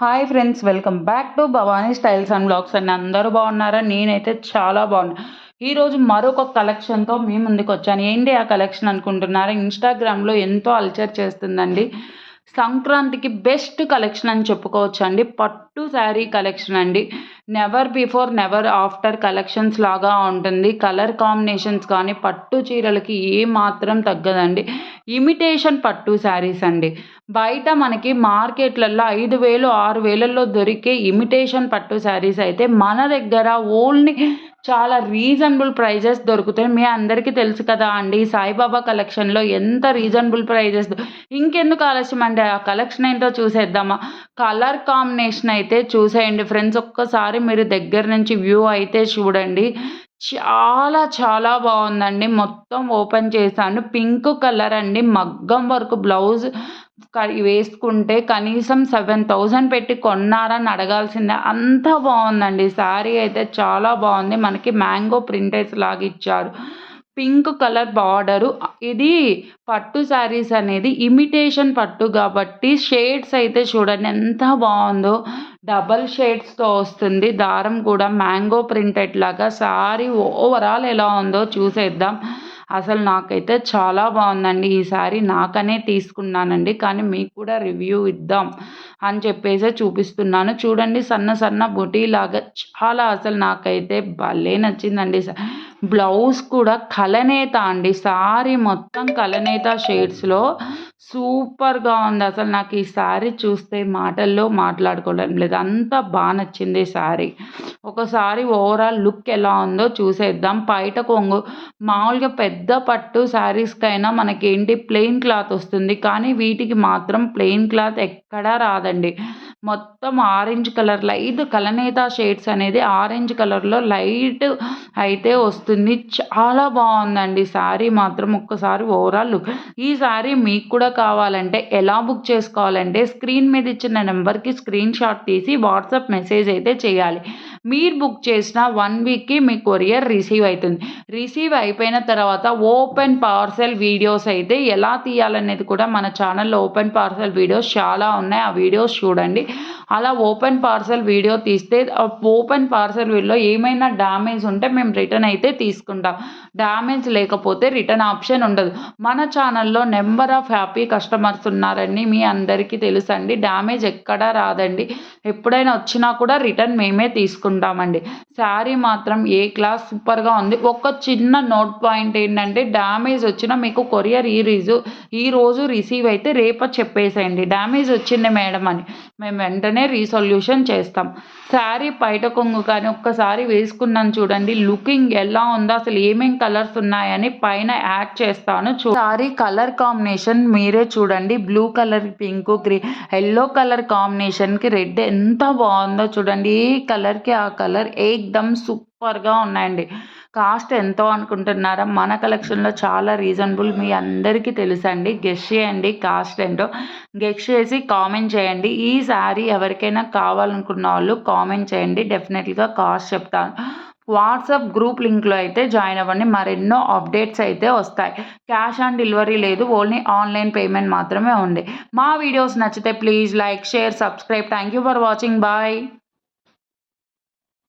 Hi friends welcome back to Bhavani styles and blogs అండి. అందరూ బాగున్నారా? నేనైతే చాలా బాగున్నా. ఈరోజు మరొక కలెక్షన్తో మీ ముందుకు వచ్చాను. ఏంటి ఆ కలెక్షన్ అనుకుంటున్నారా? ఇన్స్టాగ్రామ్లో ఎంతో అల్చర్ చేస్తుందండి. సంక్రాంతికి బెస్ట్ కలెక్షన్ అని చెప్పుకోవచ్చు అండి పట్టు శారీ కలెక్షన్ అండి. Never before never after collections లాగా ఉంటుంది. కలర్ కాంబినేషన్స్ కానీ పట్టు చీరలకి ఏ మాత్రం తగ్గదండి. ఇమిటేషన్ పట్టు శారీస్ అండి. బయట మనకి మార్కెట్లలో ఐదు వేలు ఆరు వేలల్లో దొరికే ఇమిటేషన్ పట్టు శారీస్ అయితే మన దగ్గర ఓన్లీ చాలా రీజనబుల్ ప్రైజెస్ దొరుకుతాయి. మీ అందరికీ తెలుసు కదా అండి సాయిబాబా కలెక్షన్లో ఎంత రీజనబుల్ ప్రైజెస్ ఇంకెందుకు ఆలస్యం అండి? ఆ కలెక్షన్ ఏంటో చూసేద్దామా? కలర్ కాంబినేషన్ అయితే చూసేయండి. ఫ్రెండ్స్ ఒక్కసారి మీరు దగ్గర నుంచి వ్యూ అయితే చూడండి. చాలా చాలా బాగుందండి. మొత్తం ఓపెన్ చేశాను. పింక్ కలర్ అండి. మగ్గం వర్క్ బ్లౌజ్ వేసుకుంటే కనీసం సెవెన్ థౌజండ్ పెట్టి కొన్నారని అడగాల్సిందే. అంత బాగుందండి. శారీ అయితే చాలా బాగుంది. మనకి మ్యాంగో ప్రింటెస్ లాగా ఇచ్చారు. Pink colour border. ఇది పట్టు శారీస్ అనేది. ఇమిటేషన్ పట్టు కాబట్టి షేడ్స్ అయితే చూడండి ఎంత బాగుందో. డబల్ షేడ్స్తో వస్తుంది. దారం కూడా మ్యాంగో ప్రింటెడ్ లాగా. శారీ ఓవరాల్ ఎలా ఉందో చూసేద్దాం. అసలు నాకైతే చాలా బాగుందండి. ఈ శారీ నాకనే తీసుకున్నానండి. కానీ మీకు కూడా రివ్యూ ఇద్దాం అని చెప్పేసి చూపిస్తున్నాను. చూడండి సన్న సన్న బుటీ లాగా చాలా అసలు నాకైతే భలే నచ్చిందండి బ్లౌజ్ కూడా కలనేత అండి. సారీ మొత్తం కలనేత షేడ్స్లో సూపర్గా ఉంది. అసలు నాకు ఈ శారీ చూస్తే మాటల్లో మాట్లాడుకోవడం లేదు. అంత బాగా నచ్చింది శారీ ఒకసారి ఓవరాల్ లుక్ ఎలా ఉందో చూసేద్దాం. బయట కొంగు మామూలుగా పెద్ద పట్టు శారీస్కైనా ఏంటి ప్లెయిన్ క్లాత్ వస్తుంది. కానీ వీటికి మాత్రం ప్లెయిన్ క్లాత్ ఎక్కడా రాదండి. మొత్తం ఆరెంజ్ కలర్ లైట్ కలనేత షేడ్స్ అనేది ఆరెంజ్ కలర్లో లైట్ అయితే వస్తుంది. చాలా బాగుందండి శారీ మాత్రం ఒక్కసారి ఓవరాల్ లుక్. ఈ శారీ మీకు కూడా కావాలంటే ఎలా బుక్ చేసుకోవాలంటే స్క్రీన్ మీద ఇచ్చిన నెంబర్కి స్క్రీన్ షాట్ తీసి వాట్సాప్ మెసేజ్ అయితే చేయాలి. మీరు బుక్ చేసిన వన్ వీక్కి మీ కొరియర్ రిసీవ్ అవుతుంది. రిసీవ్ అయిపోయిన తర్వాత ఓపెన్ పార్సెల్ వీడియోస్ అయితే ఎలా తీయాలనేది కూడా మన ఛానల్లో ఓపెన్ పార్సెల్ వీడియోస్ చాలా ఉన్నాయి. ఆ వీడియోస్ చూడండి. అలా ఓపెన్ పార్సెల్ వీడియో తీస్తే ఓపెన్ పార్సెల్ వీడియోలో ఏమైనా డ్యామేజ్ ఉంటే మేము రిటర్న్ అయితే తీసుకుంటాం. డ్యామేజ్ లేకపోతే రిటర్న్ ఆప్షన్ ఉండదు. మన ఛానల్లో నెంబర్ ఆఫ్ హ్యాపీ కస్టమర్స్ ఉన్నారని మీ అందరికీ తెలుసండి. డ్యామేజ్ ఎక్కడా రాదండి. ఎప్పుడైనా వచ్చినా కూడా రిటర్న్ మేమే తీసుకుంటామండి. శారీ మాత్రం ఏ క్లాస్ సూపర్గా ఉంది. ఒక చిన్న నోట్ పాయింట్ ఏంటంటే డ్యామేజ్ వచ్చినా మీకు కొరియర్ ఈ రీజు ఈ రోజు రిసీవ్ అయితే రేపు చెప్పేసేయండి. డ్యామేజ్ వచ్చింది మేడం అని. మేము వెంటనే రీసొల్యూషన్ చేస్తాం. శారీ బయట కొంగు కానీ ఒక్కసారి వేసుకున్నాను చూడండి. లుకింగ్ ఎలా ఉందో అసలు ఏమేం కలర్స్ ఉన్నాయని పైన యాడ్ చేస్తాను చూ శారీ కలర్ కాంబినేషన్ మీరే చూడండి. Blue colour pink green yellow colour కాంబినేషన్కి రెడ్ ఎంత బాగుందో చూడండి. ఏ కలర్కి ఆ కలర్ ఏకదమ్ సూపర్గా ఉన్నాయండి. కాస్ట్ ఎంతో అనుకుంటున్నారా? మన కలెక్షన్లో చాలా రీజనబుల్ మీ అందరికీ తెలుసండి. గెస్ చేయండి కాస్ట్ ఏంటో. గెస్ చేసి కామెంట్ చేయండి. ఈ శారీ ఎవరికైనా కావాలనుకున్న వాళ్ళు కామెంట్ చేయండి. డెఫినెట్గా కాస్ట్ చెప్తాను వాట్సాప్ గ్రూప్ లింక్లో అయితే జాయిన్ అవ్వండి. మరెన్నో అప్డేట్స్ అయితే వస్తాయి. క్యాష్ ఆన్ డెలివరీ లేదు. ఓన్లీ ఆన్లైన్ పేమెంట్ మాత్రమే ఉంది. మా వీడియోస్ నచ్చితే please like share subscribe. Thank you for watching. Bye.